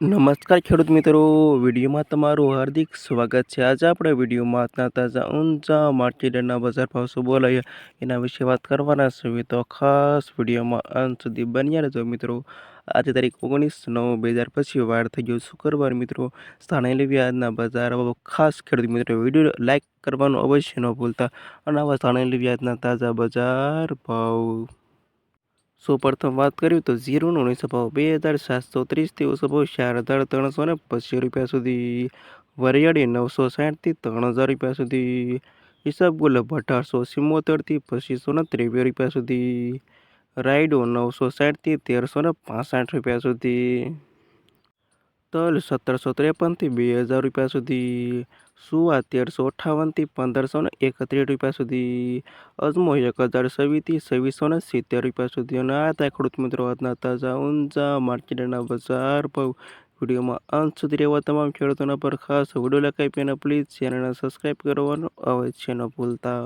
નમસ્કાર ખેડૂત મિત્રો, વિડીયોમાં તમારું હાર્દિક સ્વાગત છે. આજે આપણે વિડીયોમાં આજના તાજા, ઊંચા માર્કેટના બજાર ભાવ શું બોલાય, એના વિશે વાત કરવાના છીએ તો ખાસ વિડીયોમાં અંત સુધી બન્યા રહેજો મિત્રો. આજે તારીખ ઓગણીસ નવ બે હજાર પછી વાર થઈ ગયો શુક્રવાર મિત્રો. સ્થાને લેવી આજના બજાર ખાસ ખેડૂત મિત્રો, વીડિયો લાઇક કરવાનું અવશ્ય ન ભૂલતા. અને આવા સ્થાને લેવી આજના તાજા બજાર ભાવ. સૌ પ્રથમ વાત કરીએ તો ઝીરોનો નિસભાવ બે હજાર સાતસો ત્રીસથી ઓછો ચાર હજાર ત્રણસો ને પચીસ રૂપિયા સુધી. વરિયાળી નવસો સાઠથી ત્રણ હજાર રૂપિયા સુધી. હિસાબ ગુલાબ અઢારસો સિમ્મોતેરથી પચીસો ને ત્રેવીસ રૂપિયા સુધી. રાયડો નવસો સાઠથી તેરસો ને પાસઠ રૂપિયા સુધી. તલ સત્તરસો ત્રેપનથી બે હજાર રૂપિયા સુધી સુવા તેરસો અઠ્ઠાવનથી પંદરસો ને એકત્રીસ રૂપિયા સુધી અજમો એક હજાર છવ્વીસથી છવ્વીસો ને સિત્તેર રૂપિયા સુધી અને આ હતા ખેડૂત મિત્રો આજના તાજા ઊંચા માર્કેટના બજાર ભાવ વિડીયોમાં અંત સુધી રહેવા તમામ ખેડૂતોના પર ખાસ વીડિયો લખાઈ અને પ્લીઝ ચેનલને સબસ્ક્રાઈબ કરવાનું અવશ્ય ન ભૂલતા